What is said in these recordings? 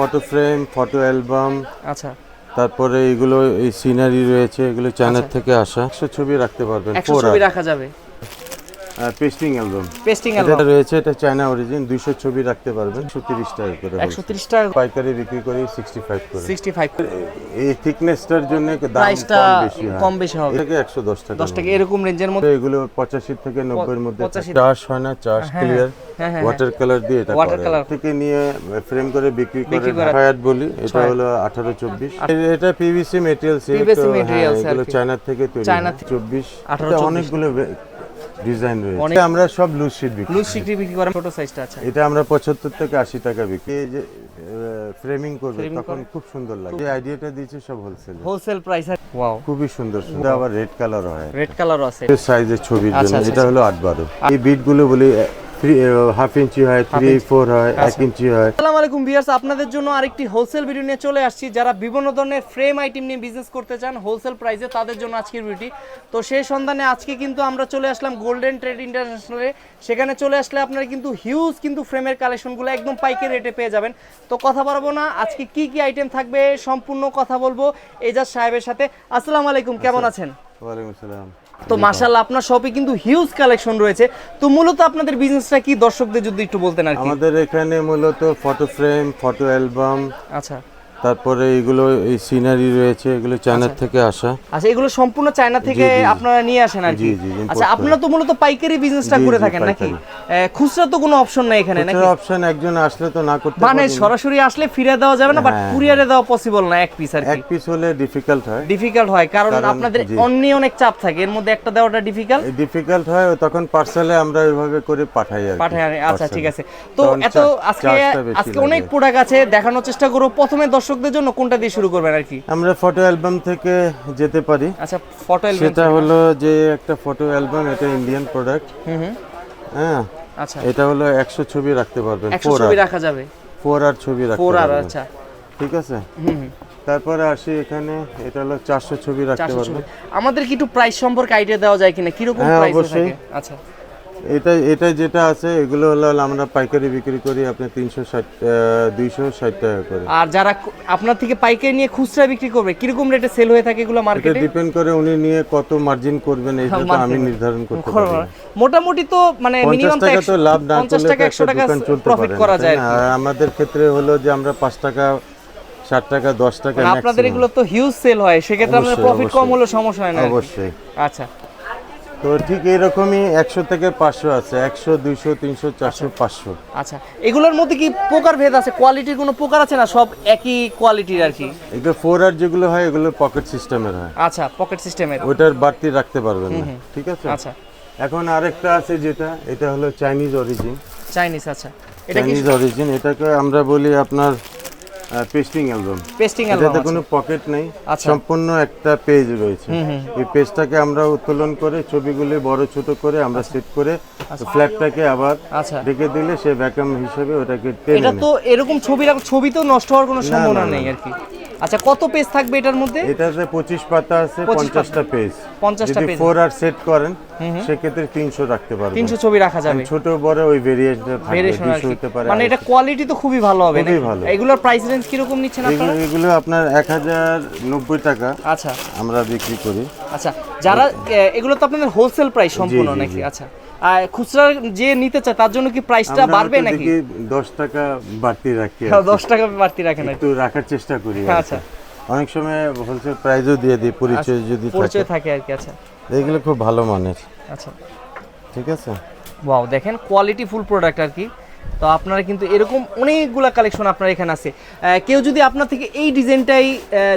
Photo frame photo album আচ্ছা। তারপরে এগুলো এই সিনারি রয়েছে এগুলো আচ্ছা। থেকে আসা। একশো ছবি রাখতে পারবেন একশো ফোর ছবি রাখা যাবে। পেস্টিং অ্যালবাম পেস্টিং এটা রয়েছে এটা চায়না অরিজিন দুইশো ছবি রাখতে পারবেন একশো তিরিশ টাকা করে একশো তিরিশ টাকা পাইকারি বিক্রি করি সিক্সটি ফাইভ করে। সিক্সটি ফাইভ এই থিকনেসটার জন্য দাম কম বেশি কম বেশি হবে। এটাকে একশো দশ টাকা দশ টাকা এরকম রেঞ্জের মধ্যে এগুলো পঁচাশি থেকে নব্বইয়ের মধ্যে 85 চাষ হয় না চাষ ক্লিয়ার ওয়াটার কালার দিয়ে এটা করে। colour। থেকে নিয়ে ফ্রেম করে বিক্রি করে করে। হায়াত বলি এটা হলো আঠারো চব্বিশ। এটা পিভিসি মেটেরিয়ালস materials আর এগুলো কি। চায়নার থেকে তৈরি। চায়না চব্বিশ। 18, অনেকগুলো ডিজাইন রয়েছে। আমরা সব লুজ শিট বিক্রি লুজ বিক্রি করেন ছোট সাইজটা আছে। এটা আমরা পঁচাত্তর থেকে আশি টাকা বিক্রি এই যে ফ্রেমিং করবে তখন খুব সুন্দর লাগে। এই আইডিয়াটা দিয়েছে সব হোলসেল হোলসেল প্রাইস ওয়াও খুবই সুন্দর সুন্দর। আবার রেড কালার হয়। রেড কালার আছে। সাইজের ছবির আচ্ছা, জন্য। আচ্ছা, এটা হলো আট বারো এই বিটগুলো বলি হাফ ইঞ্চি হয় থ্রি ফোর হয় এক আচ্ছা। ইঞ্চি হয়। আসসালামু আলাইকুম ভিউয়ার্স আপনাদের জন্য আরেকটি হোলসেল ভিডিও নিয়ে চলে আসছি। যারা বিভিন্ন ধরনের ফ্রেম আইটেম নিয়ে বিজনেস করতে চান হোলসেল প্রাইসে তাদের জন্য আজকের ভিডিওটি তো সেই সন্ধানে আজকে কিন্তু আমরা চলে আসলাম গোল্ডেন ট্রেড ইন্টারন্যাশনালে সেখানে চলে আসলে আপনারা কিন্তু হিউজ কিন্তু ফ্রেমের কালেকশনগুলো একদম পাইকারি রেটে পেয়ে যাবেন। তো কথা বলব না আজকে কি কি আইটেম থাকবে সম্পূর্ণ কথা বলব। এজাজ সাহেবের সাথে। আসসালামু আলাইকুম কেমন আছেন? ওয়ালাইকুম আসসালাম। তো মাশাআল্লাহ আপনার শপে কিন্তু হিউজ কালেকশন রয়েছে। তো মূলত আপনাদের বিজনেসটা কি দর্শকদের যদি একটু বলতেন আর কি? আমাদের এখানে মূলত ফটো ফ্রেম ফটো অ্যালবাম আচ্ছা। তারপরে এগুলো এই সিনারি রয়েছে এগুলো চায়নার থেকে আসা। আচ্ছা এগুলো সম্পূর্ণ চায়না থেকে। আপনারা নিয়ে আসেন আর কি। আচ্ছা আপনারা তো মূলত পাইকারি বিজনেসটা করে থাকেন নাকি? খুচরা তো কোনো অপশন নাই এখানে নাকি? অপশন একজন আসলে তো না করতে মানে সরাসরি আসলে ফিরে দেওয়া যাবে না বাট হ্যাঁ। কুরিয়ারে দেওয়া পসিবল না এক পিস আর কি। এক পিস হলে ডিফিকাল্ট হয়। ডিফিকাল্ট হয় কারণ আপনাদের অন্য অনেক চাপ থাকে এর মধ্যে একটা দেওয়াটা ডিফিকাল্ট ডিফিকাল্ট হয় তখন পার্সেলে আমরা ওইভাবে করে পাঠাই আর আনে। আচ্ছা ঠিক আছে। তো এত আজকে আজকে অনেক প্রোডাক্ট আছে দেখানোর চেষ্টা করব। প্রথমে দর্শকদের জন্য কোনটা দিয়ে শুরু করবেন আর কি? আমরা ফটো অ্যালবাম থেকে যেতে পারি। আচ্ছা ফটো অ্যালবাম সেটা হলো যে একটা ফটো অ্যালবাম এটা ইন্ডিয়ান প্রোডাক্ট হুম হুম। হ্যাঁ আচ্ছা। এটা হলো একশো ছবি রাখতে পারবেন একশো ফোর ছবি আর রাখা যাবে। ফোর আর ছবি রাখতে ফোর আর আচ্ছা। ঠিক আছে? হুম হুম। তারপরে আসি এখানে এটা হলো চারশো ছবি রাখতে পারবেন। আমাদের কি একটু প্রাইস সম্পর্কে আইডিয়া দেওয়া যায় কিনা? কীরকম হ্যাঁ, প্রাইস। থাকে? আচ্ছা। এটা এটা যেটা আছে এগুলো হলো আমরা পাইকারি বিক্রি করি আপনি তিনশো ষাট দুইশো ষাট টাকা করে। আর যারা আপনার থেকে পাইকারি নিয়ে খুচরা বিক্রি করবে কীরকম রেটে সেল হয়ে থাকে এগুলো এটা মার্কেটে ডিপেন্ড করে উনি নিয়ে কত মার্জিন করবেন এটা তো আমি নির্ধারণ করতে পারি। মোটামুটি তো মানে মিনিমাম টাকা তো লাভ না পঞ্চাশ করলে টাকা তো একশো একটা টাকা চলতে প্রফিট করা যায় আর আমাদের ক্ষেত্রে হলো যে আমরা পাঁচ টাকা ষাট টাকা দশ টাকা মানে আপনাদের এগুলো তো হিউজ সেল হয় সেক্ষেত্রে আপনার প্রফিট কম হলে সমস্যা হয় না অবশ্যই। আচ্ছা। তো ঠিক এইরকমই একশো থেকে পাঁচশো আছে একশো দুইশো তিনশো চারশো পাঁচশো। আচ্ছা এগুলোর মধ্যে কি প্রকার ভেদ আছে? কোয়ালিটির কোনো প্রকার আছে না সব একই কোয়ালিটির আর কি? এগুলো ফোর আর যেগুলো হয় এগুলো পকেট সিস্টেমের হয়। আচ্ছা পকেট সিস্টেমের ওইটার বাড়তি রাখতে পারবেন না। ঠিক আছে? আচ্ছা। এখন আরেকটা আছে যেটা এটা হলো চাইনিজ অরিজিন চাইনিজ আচ্ছা। চাইনিজ অরিজিন এটাকে আমরা বলি আপনার পেস্টিং অ্যালবাম পেস্টিং এটাতে এটা কোনো পকেট নেই। আচ্ছা। সম্পূর্ণ একটা পেজ রয়েছে। এই পেজটাকে আমরা উত্তোলন করে ছবিগুলি বড় ছোট করে আমরা সেট করে ফ্ল্যাটটাকে আবার আচ্ছা। রেখে দিলে সে ভ্যাকাম হিসেবে ওটাকে টেনে এটা তো এরকম ছবি ছবি তো নষ্ট হওয়ার কোনো সম্ভাবনা নেই আর কি। আচ্ছা কত পেজ থাকবে এটার মধ্যে? এটাতে পঁচিশ পাতা আছে 25 পঞ্চাশটা পেজ 50টা যদি page। ফোর আর সেট করেন সেক্ষেত্রে তিনশো রাখতে পারবেন। তিনশো ছবি রাখা যাবে। ছোট বড় ওই ভেরিয়েশন থাকবে ভেরিয়েশন কি হতে পারে মানে এটা কোয়ালিটি তো খুবই ভালো হবে খুবই ভালো। এগুলোর প্রাইস রেঞ্জ কীরকম নিচ্ছেন আপনারা? এগুলো আপনার এক হাজার নব্বই টাকা। আচ্ছা। আমরা বিক্রি করি। আচ্ছা যারা এগুলো তো আপনাদের হোলসেল প্রাইস সম্পূর্ণ নাকি? আচ্ছা। খুচরা যে নিতে চায় তার জন্য কি প্রাইসটা বাড়বে নাকি? দেখি দশ টাকা বাড়তি রাখি আর হ্যাঁ, কি। দশ টাকা বাড়তি রাখেন একটু রাখার চেষ্টা করি আচ্ছা। অনেক সময় হোলসেল প্রাইসও দিয়ে দিই পরিচয় যদি থাকে। পরিচয় থাকে আর কি আচ্ছা। এগুলো খুব ভালো মানের। আচ্ছা। ঠিক আছে? ওয়াও দেখেন কোয়ালিটি ফুল প্রোডাক্ট আর কি। তো আপনারা কিন্তু এরকম অনেকগুলা কালেকশন আপনার এখানে আছে। কেউ যদি আপনার থেকে এই ডিজাইনটাই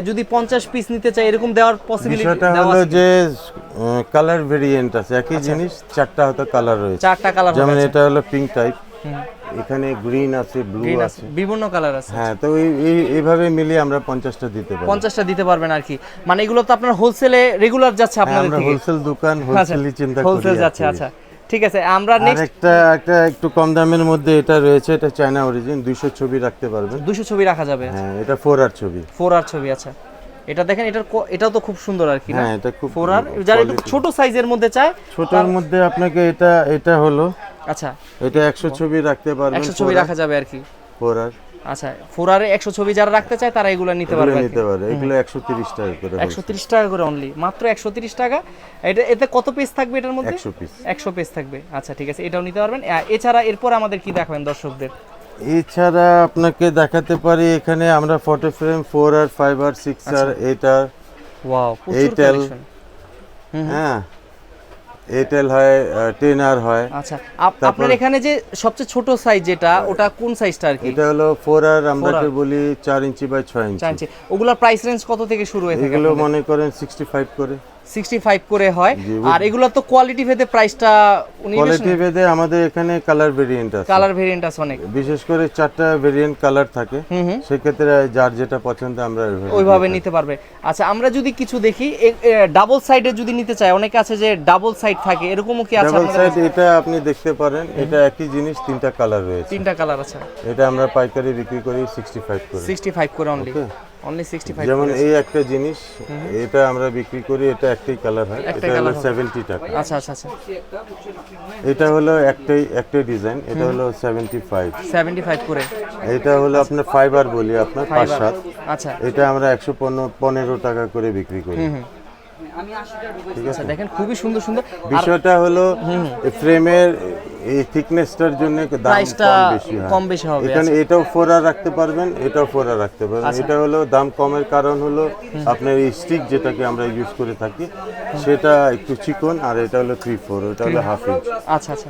যদি পঞ্চাশ পিস নিতে চায় এরকম দেওয়ার পসিবিলিটি হলো যে কালার ভেরিয়েন্ট আছে একই জিনিস চারটা হয়তো কালার রয়েছে। আচ্ছা। চারটা কালার যেমন এটা হলো পিঙ্ক টাইপ এখানে গ্রিন আছে ব্লু আছে বিভিন্ন কালার আছে। হ্যাঁ তো এই এই- এইভাবে মিলিয়ে আমরা পঞ্চাশটা দিতে পারি পঞ্চাশটা দিতে পারবেন আর কি। মানে এগুলো তো আপনার হোলসেলে রেগুলার যাচ্ছে হ্যাঁ, আপনাদের থেকে। হোলসেল দোকান আচ্ছা। হোলসেলি চিন্তা করি হোলসেল যাচ্ছে আচ্ছা। ঠিক আছে আমরা নেক্সট একটা একটা একটু কম দামের মধ্যে এটা রয়েছে এটা চায়না অরিজিন দুইশো ছবি রাখতে পারবেন। দুশো ছবি রাখা যাবে। হ্যাঁ এটা ফোর আর ছবি। ফোর আর ছবি আচ্ছা। এটা দেখেন এটার কো- এটাও তো খুব সুন্দর আর কি না? হ্যাঁ এটা খুব ফোর আর যারা একটু ছোট সাইজের মধ্যে চায় ছোটর মধ্যে আপনাকে এটা এটা হলো। আচ্ছা। এটা একশো ছবি রাখতে পারবেন একশো ছবি রাখা যাবে আর কি। ফোর আর আচ্ছা ফোর আর একশো ছবি যারা রাখতে চায় তারা এগুলো নিতে পারবে নিতে পারে এগুলো একশো তিরিশ টাকা করে একশো তিরিশ টাকা করে অনলি মাত্র একশো তিরিশ টাকা। এটা এতে কত পিস থাকবে এটার মধ্যে? একশো পিস একশো পিস থাকবে। আচ্ছা ঠিক আছে এটাও নিতে পারবেন। এছাড়া এরপর আমাদের কি দেখাবেন দর্শকদের? এছাড়া আপনাকে দেখাতে পারি এখানে আমরা ফটো ফ্রেম ফোর আর ফাইভ আর সিক্স আর এইট আর ওয়াও প্রচুর। কালেকশন হ্যাঁ। এয়ারটেল হয় টেনার হয়। আচ্ছা আপনার এখানে যে সবচেয়ে ছোট সাইজ যেটা ওটা কোন সাইজটা আর কি? এটা হলো 4 আর আমরা যে বলি 4 ইঞ্চি বাই 6 ইঞ্চি। ওগুলা ওগুলোর প্রাইস রেঞ্জ কত থেকে শুরু হয়ে থাকে এগুলো মনে করেন সিক্সটি ফাইভ করে। সিক্সটি ফাইভ করে হয়। আর এগুলো তো কোয়ালিটি ভেদে প্রাইসটা উনি কোয়ালিটি ভেদে আমাদের এখানে কালার ভেরিয়েন্ট আছে। কালার ভেরিয়েন্ট আছে অনেক। বিশেষ করে চারটা ভেরিয়েন্ট কালার থাকে। সেক্ষেত্রে যার যেটা পছন্দ আমরা ওইভাবে নিতে পারবে। আচ্ছা আমরা যদি কিছু দেখি ডাবল সাইডে যদি নিতে চাই অনেকে আছে যে ডাবল সাইড থাকে এরকমও কি আছে ডাবল সাইড এটা আপনি দেখতে পারেন। এটা একই জিনিস তিনটা কালার রয়েছে। তিনটা কালার আছে। এটা আমরা পাইকারি বিক্রি করি সিক্সটি ফাইভ করে। সিক্সটি ফাইভ করে অনলি অনলি যেমন এই একটা জিনিস এটা আমরা বিক্রি করি এটা একটাই কালার হয়। এটা হলো সেভেন্টি টাকা। আচ্ছা আচ্ছা আচ্ছা। এটা হলো একটাই একটাই ডিজাইন এটা হলো সেভেন্টি ফাইভ সেভেন্টি ফাইভ করে। এটা হলো আপনার ফাইবার বলি আপনার পাঁচ সাত আচ্ছা। এটা আমরা একশো পনেরো টাকা করে বিক্রি করি। ঠিক আছে? আচ্ছা দেখেন খুবই সুন্দর সুন্দর। বিষয়টা হলো ফ্রেমের এই থিকনেসটার জন্য দাম কম বেশি হবে এখানে এটাও ফোরা রাখতে পারবেন এটাও ফোরা রাখতে পারবেন। আচ্ছা। এটা হলো দাম কমের কারণ হলো আপনার এই স্টিক যেটাকে আমরা ইউজ করে থাকি সেটা একটু চিকন আর এটা হলো থ্রি ফোর এটা হলো হাফ ইঞ্চ আচ্ছা আচ্ছা।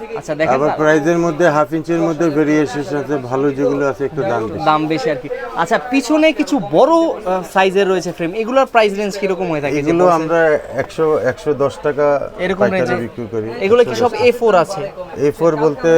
আচ্ছা আচ্ছা দেখেন আবার প্রাইজের মধ্যে হাফ ইঞ্চের মধ্যে ভেরিয়েশন আছে ভালো যেগুলো আছে একটু দাম বেশি। দাম বেশি আর কি। আচ্ছা পিছনে কিছু বড় সাইজের রয়েছে ফ্রেম এগুলোর প্রাইস রেঞ্জ কীরকম হয়ে থাকে? এগুলো আমরা একশো একশো দশ টাকা এরকম রেঞ্জে বিক্রি করি। এগুলো কি সব এ ফোর আছে? এ ফোর বলতে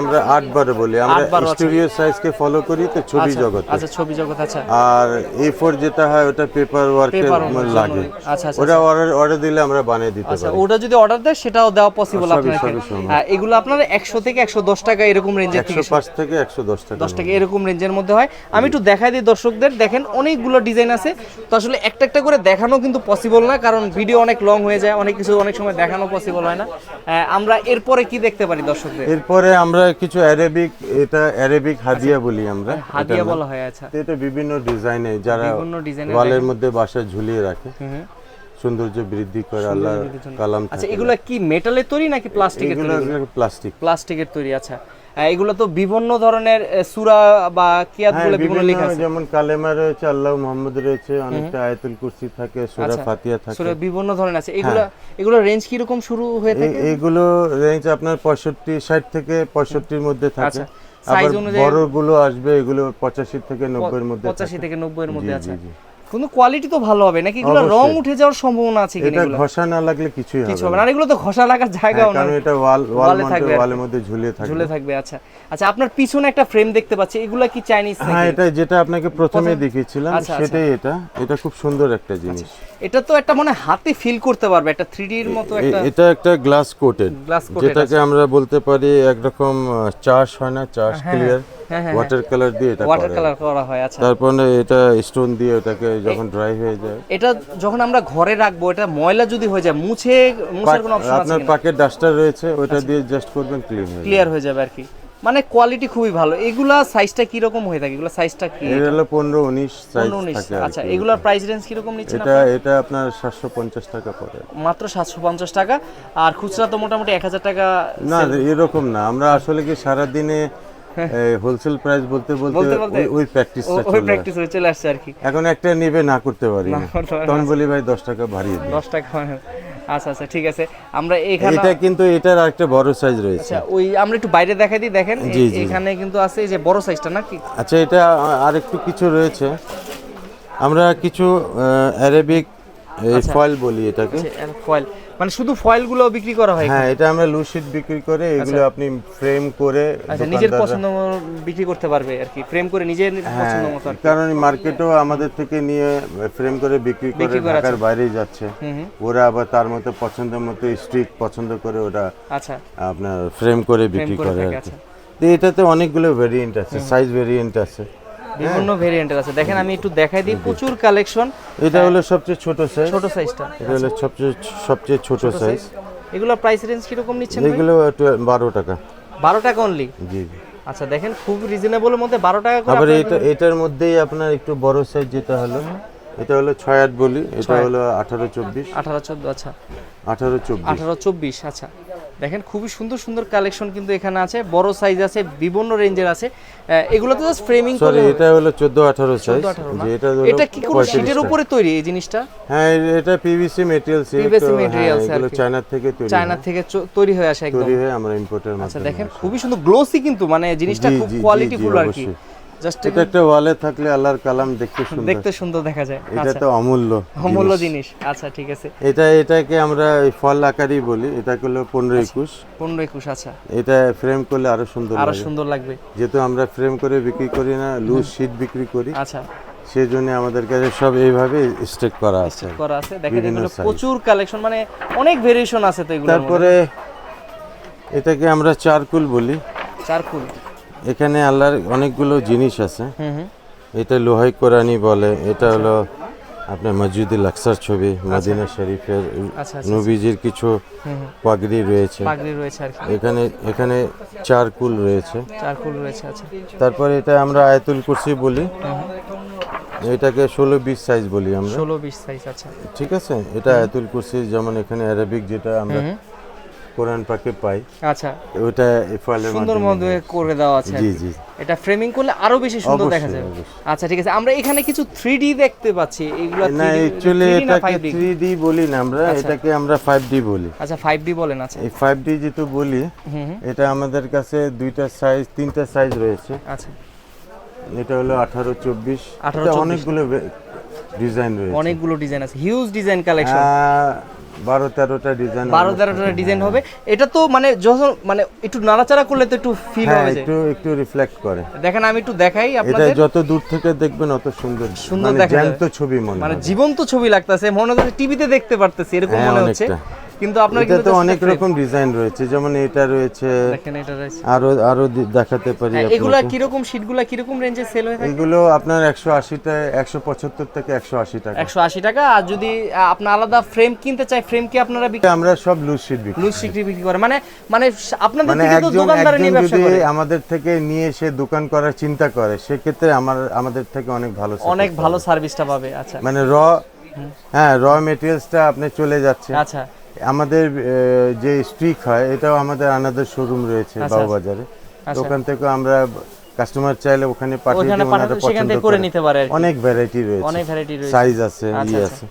আমরা আট বারে বলি। আমরা। স্টুডিও সাইজকে ফলো করি তো ছবি আচ্ছা, আচ্ছা ছবি জগৎ আচ্ছা। আর এ ফোর যেটা হয় ওটা পেপার ওয়ার্কের Paper লাগে। আচ্ছা, আচ্ছা, ওটা অর্ডার অর্ডার দিলে আমরা বানিয়ে দিতে আচ্ছা ওটা যদি অর্ডার দেয় সেটাও দেওয়া পসিবল সম্ভব। হ্যাঁ, এগুলো আপনার একশো থেকে একশো দশ টাকা এরকম রেঞ্জের থেকে একশো পাঁচ থেকে একশো দশ টাকা দশ টাকা এরকম। রেঞ্জের মধ্যে হয়। আমি একটু দেখাই দিই দর্শকদের। দেখেন অনেকগুলো ডিজাইন আছে। তো আসলে একটা একটা করে দেখানো কিন্তু পসিবল না কারণ ভিডিও অনেক লং হয়ে যায়। অনেক কিছু অনেক সময় দেখানো পসিবল হয় না। আমরা এরপরে কি দেখতে পারি দর্শকদের? এরপরে আমরা কিছু অ্যারেবিক এটা অ্যারেবিক হাদিয়া বলি আমরা। হাদিয়া বলা হয় আচ্ছা। এটা বিভিন্ন ডিজাইনে যারা বিভিন্ন ডিজাইনের ওয়ালের মধ্যে বাসা ঝুলিয়ে রাখে। সৌন্দর্য বৃদ্ধি করে আল্লাহ কালাম আচ্ছা এগুলো কি মেটালের তৈরি নাকি প্লাস্টিকের এগুলো তৈরি? প্লাস্টিক প্লাস্টিকের তৈরি আচ্ছা। এগুলো তো বিভিন্ন ধরনের সূরা বা কিয়াত হ্যাঁ বলে বিভিন্ন লেখা আছে। যেমন কালেমা রয়েছে আল্লাহ মোহাম্মদ রয়েছে অনেকটা আয়াতুল কুরসি থাকে সূরা আচ্ছা। ফাতিহা থাকে। সূরা বিভিন্ন ধরনের আছে। এগুলো এগুলো রেঞ্জ কি রকম শুরু হয়ে থাকে? এগুলো রেঞ্জ আপনার পঁয়ষট্টি ষাট থেকে পঁয়ষট্টির মধ্যে থাকে। আচ্ছা, আবার বড়গুলো আসবে এগুলো পঁচাশি থেকে নব্বইয়ের মধ্যে পঁচাশি থাকে। থেকে নব্বই এর মধ্যে আছে। কিন্তু কোয়ালিটি তো ভালো হবে নাকি এগুলো রং উঠে যাওয়ার সম্ভাবনা আছে কিনা এটা ঘষা না লাগলে কিছুই হবে কিছু হবে না। আর এগুলো তো ঘষা লাগার জায়গাও হ্যাঁ, না কারণ এটা ওয়াল ওয়াল থাকবে। ওয়ালের মধ্যে ঝুলে থাকে ঝুলে থাকবে আচ্ছা। আচ্ছা আপনার পিছনে একটা ফ্রেম দেখতে পাচ্ছি। এগুলো কি চাইনিজ হ্যাঁ এটা যেটা আপনাকে প্রথমে দেখিয়েছিলাম আচ্ছা, আচ্ছা। সেটাই এটা। এটা খুব সুন্দর একটা জিনিস। এটা তো একটা মানে হাতে ফিল করতে পারবে একটা থ্রি এর মতো একটা এটা একটা গ্লাস কোটেড গ্লাস কোটেড যেটাকে আমরা বলতে পারি একরকম চাষ হয় না চাষ ক্লিয়ার ওয়াটার কালার দিয়ে এটা ওয়াটার কালার করা হয় আচ্ছা। তারপরে এটা স্টোন দিয়ে ওটাকে যখন ড্রাই হয়ে যায়। এটা যখন আমরা ঘরে রাখব এটা ময়লা যদি হয়ে যায় মুছে মুছার কোনো অপশন আছে আপনার পাকের ডাস্টার রয়েছে ওটা দিয়ে জাস্ট করবেন ক্লিন হয়ে যাবে। ক্লিয়ার হয়ে যাবে আর কি। মানে কোয়ালিটি খুবই ভালো। এগুলা সাইজটা কি রকম হয়ে থাকে? এগুলা সাইজটা কি? এটা হলো পনেরো উনিশ সাইজ পনেরো থাকে আচ্ছা কি। এগুলার প্রাইস রেঞ্জ কীরকম নিচ্ছেন এটা এটা আপনার সাতশো পঞ্চাশ টাকা পড়ে। মাত্র সাতশো পঞ্চাশ টাকা। আর খুচরা তো মোটামুটি এক হাজার টাকা না এরকম না। আমরা আসলে কি সারা দিনে হোলসেল প্রাইস বলতে বলতে ওই- প্র্যাকটিসটা ওই প্র্যাকটিস হয়ে চলে আসছে আর কি। এখন একটা নিবে না করতে পারি। তখন বলি ভাই দশ টাকা বাড়িয়ে দিই দশ টাকা আচ্ছা আচ্ছা ঠিক আছে। আমরা এখানে এটা কিন্তু এটার আরেকটা বড় সাইজ রয়েছে। আচ্ছা ওই আমরা একটু বাইরে দেখাই দিই দেখেন। এখানে কিন্তু আছে যে বড় সাইজটা নাকি? আচ্ছা এটা আর একটু কিছু রয়েছে। আমরা কিছু অ্যারাবিক আচ্ছা। ফয়েল বলি এটাকে। ফয়েল মানে শুধু ফয়েলগুলো বিক্রি করা হয় হ্যাঁ এটা আমরা লুশিট বিক্রি করে এগুলো আপনি ফ্রেম করে আচ্ছা নিজের পছন্দ বিক্রি করতে পারবে আর কি। ফ্রেম করে নিজের পছন্দ মতো কারণ মার্কেটেও আমাদের থেকে নিয়ে ফ্রেম করে বিক্রি করে ঢাকার বাইরে যাচ্ছে। ওরা আবার তার মতো পছন্দ মতো স্ট্রিক পছন্দ করে ওরা আচ্ছা। আপনার ফ্রেম করে বিক্রি করে আর কি। আচ্ছা। এটাতে অনেকগুলো ভেরিয়েন্ট আছে সাইজ ভেরিয়েন্ট আছে। বিভিন্ন ভেরিয়েন্টের আছে। দেখেন আমি একটু দেখাই দিই প্রচুর কালেকশন এটা হলো সবচেয়ে ছোট সাইজ ছোট সাইজটা এটা হলো সবচেয়ে সবচেয়ে ছোট সাইজ এগুলো প্রাইস রেঞ্জ কীরকম নিচ্ছেন? এগুলো বারো টাকা। বারো টাকা অনলি জি। জি। আচ্ছা দেখেন খুব রিজনেবলের মধ্যে বারো টাকা করে আবার এটা এটার মধ্যেই আপনার একটু বড় সাইজ যেটা হলো এটা হলো ছয় আট বলি এটা হলো আঠারো চব্বিশ। আঠারো চোদ্দ আচ্ছা। আঠারো চব্বিশ। আঠারো চব্বিশ আচ্ছা। দেখেন খুবই সুন্দর সুন্দর কালেকশন কিন্তু এখানে আছে। বড় সাইজ আছে বিভিন্ন রেঞ্জের আছে। এগুলো তো জাস্ট ফ্রেমিং সরি এটা হলো চোদ্দ আঠারো সাইজ যে এটা হলো এটা কি কোনো 35 শীটের উপরে তৈরি এই জিনিসটা? হ্যাঁ এটা পিভিসি PVC materials আর এগুলো চায়না থেকে তৈরি চায়না থেকে তৈরি হয়ে আসে একদম। তৈরি হয়ে আমরা ইম্পোর্টের আচ্ছা দেখেন খুবই সুন্দর গ্লোসি কিন্তু মানে জিনিসটা খুব কোয়ালিটিফুল আর কি। জাস্ট এটা একটা ওয়ালে থাকলে আল্লাহর কালাম দেখতে সুন্দর। দেখতে সুন্দর দেখা যায়। এটা আচ্ছা। তো অমূল্য অমূল্য জিনিস। আচ্ছা ঠিক আছে। এটা এটাকে আমরা ফল আকারই বলি। এটা হলো পনেরো একুশ। পনেরো একুশ আচ্ছা। এটা ফ্রেম করলে আরও সুন্দর আরও সুন্দর লাগবে। যেহেতু আমরা ফ্রেম করে বিক্রি করি না লুজ শীট বিক্রি করি আচ্ছা। সেই জন্য আমাদের কাছে সব এইভাবে স্টেক করা আছে। করা আছে। দেখেন এগুলো প্রচুর কালেকশন মানে অনেক ভেরিয়েশন আছে তো এগুলো তারপরে এটাকে আমরা চারকুল বলি। চারকুল। এখানে আল্লাহর অনেকগুলো জিনিস আছে। এটা লোহাই কোরআনি বলে এটা হলো আপনার মসজিদুল আকসার ছবি মদিনা শরীফের আচ্ছা আচ্ছা নবীজির কিছু পাগড়ি রয়েছে। পাগড়ি রয়েছে আর এখানে এখানে চারকুল রয়েছে। চারকুল রয়েছে আচ্ছা। তারপরে এটা আমরা আয়াতুল কুরসি বলি। এটাকে ষোলো বিশ সাইজ বলি আমরা। ষোলো বিশ সাইজ আচ্ছা। ঠিক আছে? এটা আয়াতুল কুরসি যেমন এখানে অ্যারাবিক যেটা আমরা। কোরআন পাকে পাই। আচ্ছা। ওটা ফলের সুন্দর মধ্যে করে দেওয়া আছে। জি জি। এটা ফ্রেমিং করলে আরও বেশি সুন্দর দেখা যায় আচ্ছা ঠিক আছে। আমরা এখানে কিছু থ্রি দেখতে পাচ্ছি। এগুলো না 3D না এটাকে 5D? থ্রি ডি বলি না আমরা এটাকে আমরা ফাইভ ডি বলি। আচ্ছা ফাইভ ডি বলেন আচ্ছা। এই ফাইভ ডি যেহেতু বলি এটা আমাদের কাছে দুইটা সাইজ তিনটা সাইজ রয়েছে। আচ্ছা। এটা হলো আঠারো চব্বিশ। 18, 24 অনেকগুলো ডিজাইন রয়েছে। অনেকগুলো ডিজাইন আছে। হিউজ ডিজাইন কালেকশন বারো তেরোটা ডিজাইন বারো তেরোটা ডিজাইন হবে। এটা তো মানে যখন মানে একটু নাড়াচাড়া করলে তো একটু ফিল হ্যাঁ হবে একটু একটু রিফ্লেক্ট করে। দেখেন আমি একটু দেখাই আপনাদের। যত দূর থেকে দেখবেন অত সুন্দর। সুন্দর মানে দেখা। জ্যান্ত ছবি মনে মানে জীবন্ত ছবি লাগতেছে মনে হচ্ছে টিভিতে দেখতে পারতেছি এরকম হ্যাঁ, মনে হচ্ছে। কিন্তু আপনার এটা কিন্তু তো অনেক রকম ডিজাইন রয়েছে যেমন এটা রয়েছে দেখেন এটা রয়েছে। আরও আরও দেখাতে পারি হ্যাঁ। এগুলা কীরকম শীটগুলা কীরকম রেঞ্জে সেল হয়ে থাকে? এগুলো আপনার একশো আশিটা একশো পঁচাত্তর থেকে একশো আশি টাকা একশো আশি টাকা আর যদি আহ, আপনার আলাদা ফ্রেম কিনতে চাই ফ্রেম কি আপনারা বিক্রি আমরা সব লুজ শিট বিক্রি লুজ শিট বিক্রি করে। মানে মানে আপনাদের মানে থেকে তো দোকানদার নিয়ে ব্যবসা করে। আমাদের থেকে নিয়ে এসে দোকান করার চিন্তা করে সেক্ষেত্রে আমার আমাদের থেকে অনেক ভালো অনেক ভালো সার্ভিসটা পাবে আচ্ছা। মানে র হ্যাঁ র মেটেরিয়ালসটা আপনি চলে যাচ্ছে। আচ্ছা। আমাদের যে স্ট্রিক হয় এটাও আমাদের আনাদের শোরুম রয়েছে আচ্ছা। বাবুবাজারে আচ্ছা। ওখান থেকে আমরা কাস্টমার চাইলে ওখানে পাঠিয়ে দিই, ওনারা পছন্দ করে করে। নিতে পারে অনেক ভ্যারাইটি রয়েছে অনেক ভ্যারাইটি রয়েছে সাইজ আছে আচ্ছা, ইয়ে আচ্ছা। আছে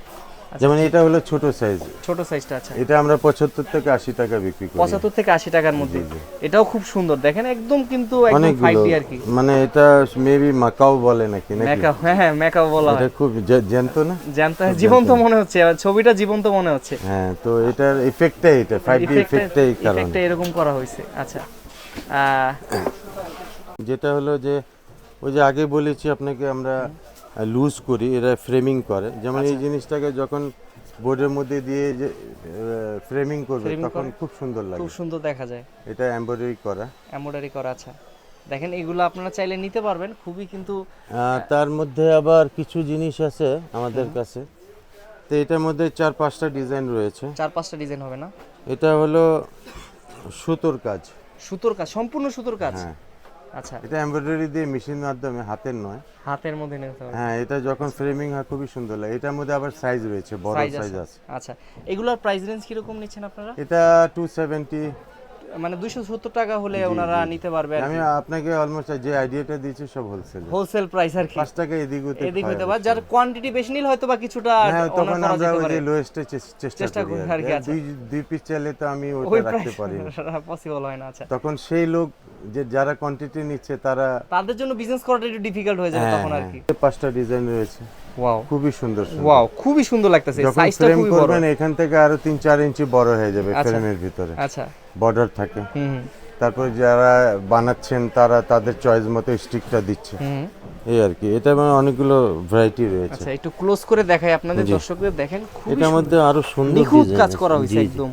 যেমন এটা হলো ছোট সাইজ ছোট সাইজটা আচ্ছা। এটা আমরা পঁচাত্তর থেকে আশি টাকা বিক্রি করি। পঁচাত্তর থেকে আশি টাকার মধ্যে। এটাও খুব সুন্দর। দেখেন একদম কিন্তু একদম ফাইভ ডি আর কি। মানে এটা মেবি মাকাও বলে নাকি নাকি? মেকআপ হ্যাঁ হ্যাঁ মেকআপ বলা এটা খুব জ্যান্ত না? জ্যান্ত জীবন্ত মনে হচ্ছে। ছবিটা জীবন্ত মনে হচ্ছে। হ্যাঁ তো এটার ইফেক্টটাই এটা ফাইভ ডি ইফেক্টটাই কারণ। ইফেক্টটা এরকম করা হয়েছে। আচ্ছা। যেটা হলো যে ওই যে আগে বলেছি আপনাকে আমরা লুজ করি এরা ফ্রেমিং করে। যেমন আচ্ছা। এই জিনিসটাকে যখন বোর্ডের মধ্যে দিয়ে যে ফ্রেমিং করবে তখন খুব সুন্দর লাগে। খুব সুন্দর দেখা যায়। এটা এমব্রয়ডারি করা। এমব্রয়ডারি করা আচ্ছা। দেখেন এগুলো আপনারা চাইলে নিতে পারবেন খুবই কিন্তু তার মধ্যে আবার কিছু জিনিস আছে আমাদের কাছে। তো এটার মধ্যে চার পাঁচটা ডিজাইন রয়েছে। চার পাঁচটা ডিজাইন হবে না? এটা হলো সুতোর কাজ। সুতোর কাজ সম্পূর্ণ সুতোর কাজ? হ্যাঁ। আচ্ছা। এটা এমব্রয়ডারি দিয়ে মেশিন মাধ্যমে হাতের নয়। হাতের মধ্যে নিতে হবে। হ্যাঁ এটা যখন ফ্রেমিং হয় খুবই সুন্দর লাগে। এটার মধ্যে আবার সাইজ রয়েছে বড় সাইজ আছে। আচ্ছা। এগুলোর প্রাইস রেঞ্জ কীরকম নিচ্ছেন আপনারা? এটা টু সেভেন্টি মানে দুইশো সত্তর টাকা হলে ওনারা নিতে পারবে আমি আপনাকে অলমোস্ট যে আইডিয়াটা দিয়েছি সব হোলসেল হোলসেল প্রাইস আর কি। পাঁচ টাকা এদিক ওদিক এদিক হতে পারে। যার কোয়ান্টিটি বেশি নিলে হয়তো বা কিছুটা হ্যাঁ তখন আমরা ওই যে লোয়েস্টে চেষ্টা করি আর কি। কি, আচ্ছা। দুই দুই পিস চাইলে তো আমি ওটা রাখতে পারি। না। পসিবল হয় না আচ্ছা। তখন সেই লোক যে যারা কোয়ান্টিটি নিচ্ছে তারা তাদের জন্য বিজনেস করাটা একটু ডিফিকাল্ট হয়ে যাবে হ্যাঁ, তখন আর কি। হ্যাঁ। পাঁচটা ডিজাইন রয়েছে। ওয়াও খুবই সুন্দর সুন্দর। ওয়াও খুবই সুন্দর লাগতেছে। সাইজটা খুবই বড়। এখান থেকে আরও তিন চার ইঞ্চি বড় হয়ে যাবে আচ্ছা। ফ্রেমের ভিতরে। আচ্ছা। বর্ডার থাকে। তারপর যারা বানাচ্ছেন তারা তাদের চয়েস মতো স্টিকটা দিচ্ছে। এই আর কি। এটা মানে অনেকগুলো ভ্যারাইটি রয়েছে। আচ্ছা একটু ক্লোজ করে দেখাই আপনাদের দর্শকদের দেখেন এটার মধ্যে আরও সুন্দর নিখুঁত কাজ করা হয়েছে। একদম।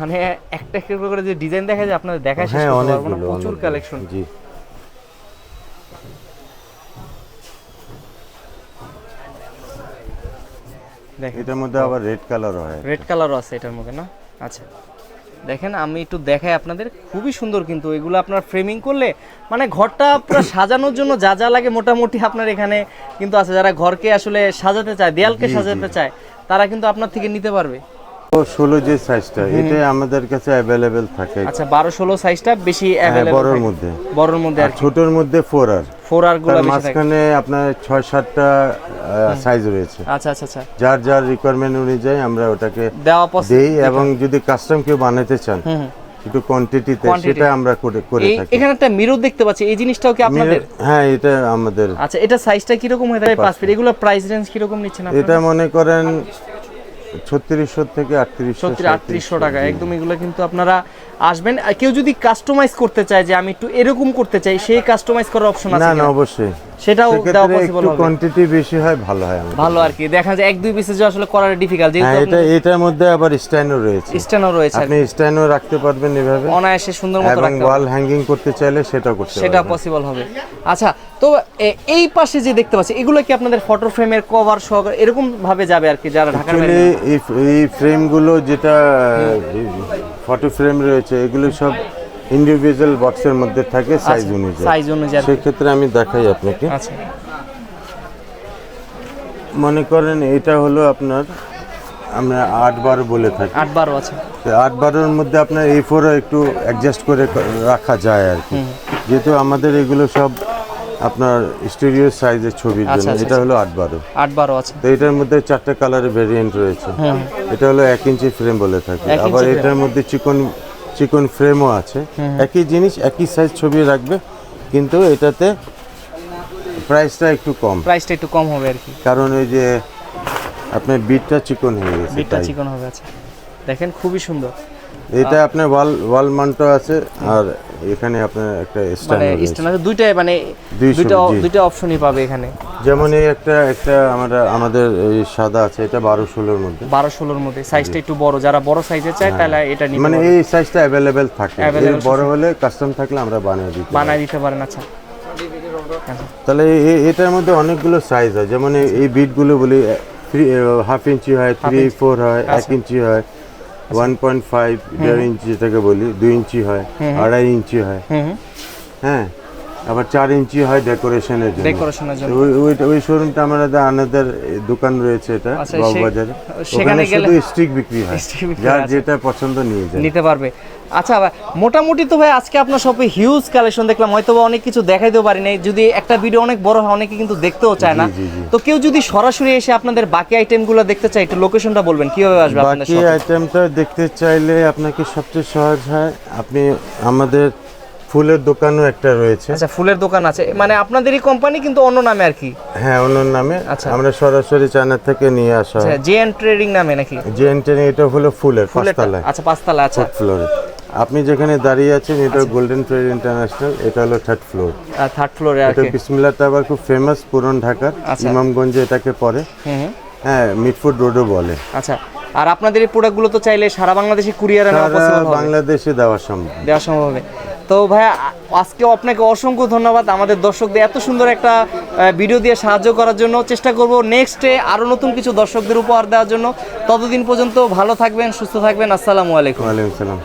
মানে একটা একটা করে যে ডিজাইন দেখা যায় আপনাদের দেখা শেষ হ্যাঁ করতে পারব না। প্রচুর কালেকশন জি। দেখেন। এটার মধ্যে আবার রেড কালার হয়। রেড কালারও আছে এটার মধ্যে না? আচ্ছা। দেখেন আমি একটু দেখাই আপনাদের। খুবই সুন্দর কিন্তু এগুলো আপনার ফ্রেমিং করলে মানে ঘরটা পুরো সাজানোর জন্য যা যা লাগে মোটামুটি আপনার এখানে কিন্তু আছে। যারা ঘরকে আসলে সাজাতে চায় দেয়ালকে সাজাতে চায় তারা কিন্তু আপনার থেকে নিতে পারবে। ষোলো যে সাইজটা এটাই আমাদের কাছে অ্যাভেলেবেল থাকে। আচ্ছা বারো ষোলো সাইজটা বেশি হ্যাঁ, বড়োর মধ্যে। বড়োর মধ্যে আর ছোটোর মধ্যে ফোর আর। ফোর আরগুলো মাঝখানে আপনার ছয় সাতটা সাইজ রয়েছে। আচ্ছা আচ্ছা আচ্ছা। যার যার রিকোয়ারমেন্ট অনুযায়ী আমরা ওটাকে দেওয়া দেই এবং যদি কাস্টম কেউ বানাতে চান। একটু কোয়ান্টিটিতে সেটা আমরা করে করে থাকি। এখানে একটা মিরর দেখতে পাচ্ছি। এই জিনিসটাও কি আপনাদের? হ্যাঁ এটা আমাদের। আচ্ছা এটা সাইজটা কীরকম হয়ে থাকে? পাঁচ ফিট এগুলো প্রাইস রেঞ্জ কীরকম নিচ্ছেন আপনারা? এটা মনে করেন ছত্রিশশো থেকে আটত্রিশশো আটত্রিশশো টাকা। একদম এগুলো কিন্তু আপনারা আসবেন। কেউ যদি কাস্টমাইজ করতে চায় যে আমি একটু এরকম করতে চাই সেই কাস্টমাইজ করার অপশন আছে না না অবশ্যই। সেটাও দেওয়া পসিবল হবে। কোয়ান্টিটি বেশি হয় ভালো হয় আমাদের। ভালো আর কি। দেখা যায় এক দুই পিসে যে আসলে করার ডিফিকাল্ট হ্যাঁ যেহেতু এটা এটার মধ্যে আবার স্ট্যান্ডও রয়েছে। স্ট্যান্ডও রয়েছে আপনি স্ট্যান্ডও রাখতে পারবেন এভাবে। অনায়াসে সুন্দর মতো এবং রাখতে পারবেন। ওয়াল হ্যাঙ্গিং করতে চাইলে সেটাও করতে সেটা পসিবল হবে। আচ্ছা তো এই পাশে যে দেখতে পাচ্ছি এগুলো কি আপনাদের ফটো ফ্রেমের কভার সহ এরকম ভাবে যাবে আর কি যারা ঢাকার এই এই ফ্রেমগুলো যেটা ফটো ফ্রেম রয়েছে এগুলো সব ইন্ডিভিজুয়াল বক্সের মধ্যে থাকে সাইজ অনুযায়ী। সাইজ অনুযায়ী। সেক্ষেত্রে আমি দেখাই আপনাকে। আচ্ছা। মনে করেন এটা হলো আপনার আমরা আট বার বলে থাকি। আট বারো আছে। আট বারের মধ্যে আপনার এই ফোরও একটু অ্যাডজাস্ট করে রাখা যায় আর কি। যেহেতু আমাদের এগুলো সব আপনার স্টুডিও সাইজের ছবির আচ্ছা, জন্য আচ্ছা, এটা হলো আট বারো আট বারো আছে। তো এটার মধ্যে চারটে কালারের ভেরিয়েন্ট রয়েছে। এটা হলো এক ইঞ্চি ফ্রেম বলে থাকে। আবার এটার মধ্যে চিকন চিকন ফ্রেমও আছে। একই জিনিস একই সাইজ ছবি রাখবে কিন্তু এটাতে প্রাইসটা একটু কম। প্রাইসটা একটু কম হবে আর কি। কারণ ওই যে আপনার বিটটা চিকন হয়ে গেছে বিটটা চিকন হবে আচ্ছা। দেখেন খুবই সুন্দর। এটা আপনার ওয়াল ওয়াল মাউন্টও আছে আর এখানে আপনার একটা স্ট্যান্ড মানে স্ট্যান্ড আছে মানে দুইশো, দুইটা দুইটা অপশনই পাবে এখানে। যেমন এই একটা একটা আমরা আমাদের এই সাদা আছে এটা বারো ষোলোর মধ্যে। বারো ষোলোর মধ্যে। সাইজটা একটু বড় যারা বড় সাইজের চায় তাহলে এটা নিতে মানে এই সাইজটা অ্যাভেলেবেল থাকে। এর বড় হলে কাস্টম থাকলে আমরা বানিয়ে দিতে বানিয়ে দিতে পারেন আচ্ছা। তাহলে এটার মধ্যে অনেকগুলো সাইজ হয়। যেমন এই- বিটগুলো বলি হাফ ইঞ্চি হয় থ্রি ফোর হয় এক আচ্ছা। ইঞ্চি হয়। ওয়ান পয়েন্ট ফাইভ দেড় ইঞ্চি যেটাকে বলি দুই ইঞ্চি হয় আড়াই ইঞ্চি হয়। হুম হ্যাঁ। আবার চার ইঞ্চি হয় ডেকোরেশনের জন্য। ডেকোরেশনের জন্য। ওই ওই শোরুমটা আমাদের আনাদের দোকান রয়েছে এটা আচ্ছা, বাবুবাজারে। সেখানে ওখানে গেলে- শুধু স্টিক বিক্রি হয়। যার আচ্ছা। যেটা পছন্দ নিয়ে যায়। নিতে পারবে। আচ্ছা ভাই, মোটামুটি তো ভাই আজকে আপনার শপে হিউজ কালেকশন দেখলাম হয়তো অনেক কিছু দেখাইতেও পারি নাই যদি একটা ভিডিও অনেক বড় হয় অনেকে কিন্তু দেখতেও চায় না। তো কেউ যদি সরাসরি এসে আপনাদের বাকি আইটেমগুলো দেখতে চায় একটু লোকেশনটা বলবেন কীভাবে আসবে আপনাদের বাকি আইটেমটা দেখতে চাইলে আপনাকে সবচেয়ে সহজ হয় আপনি আমাদের ফুলের দোকানও একটা রয়েছে। আচ্ছা ফুলের দোকান আছে। মানে আপনাদেরই কোম্পানি কিন্তু অন্য নামে আর কি? হ্যাঁ অন্য নামে। আচ্ছা। আমরা সরাসরি চায়না থেকে নিয়ে আসা হয়। জে এন ট্রেডিং নামে নাকি? যে ট্রেডিং এটা হলো ফুলের ফুলের পাঁচতলায়। আচ্ছা পাঁচতলা আচ্ছা। ফ্লোরে আপনি যেখানে দাঁড়িয়ে আছেন এটা গোল্ডেন ট্রেড ইন্টারন্যাশনাল এটা হলো থার্ড ফ্লোর থার্ড ফ্লোরে এটা কি। বিসমিল্লা টাওয়ার খুব ফেমাস পুরন ঢাকার আচ্ছা। ইমামগঞ্জে এটাকে পড়ে। হ্যাঁ মিটফুড রোডও বলে। আচ্ছা আর আপনাদের এই প্রোডাক্টগুলো তো চাইলে সারা বাংলাদেশে কুরিয়ারে নেওয়া পসিবল হবে। বাংলাদেশে দেওয়া সম্ভব। দেওয়া সম্ভব হবে। তো ভাইয়া আজকে আপনাকে অসংখ্য ধন্যবাদ। আমাদের দর্শকদের এত সুন্দর একটা ভিডিও দিয়ে সাহায্য করার জন্য চেষ্টা করব নেক্সটে আরও নতুন কিছু দর্শকদের উপহার দেওয়ার জন্য। ততদিন পর্যন্ত ভালো থাকবেন সুস্থ থাকবেন। আসসালামু আলাইকুম। ওয়ালাইকুম সালাম।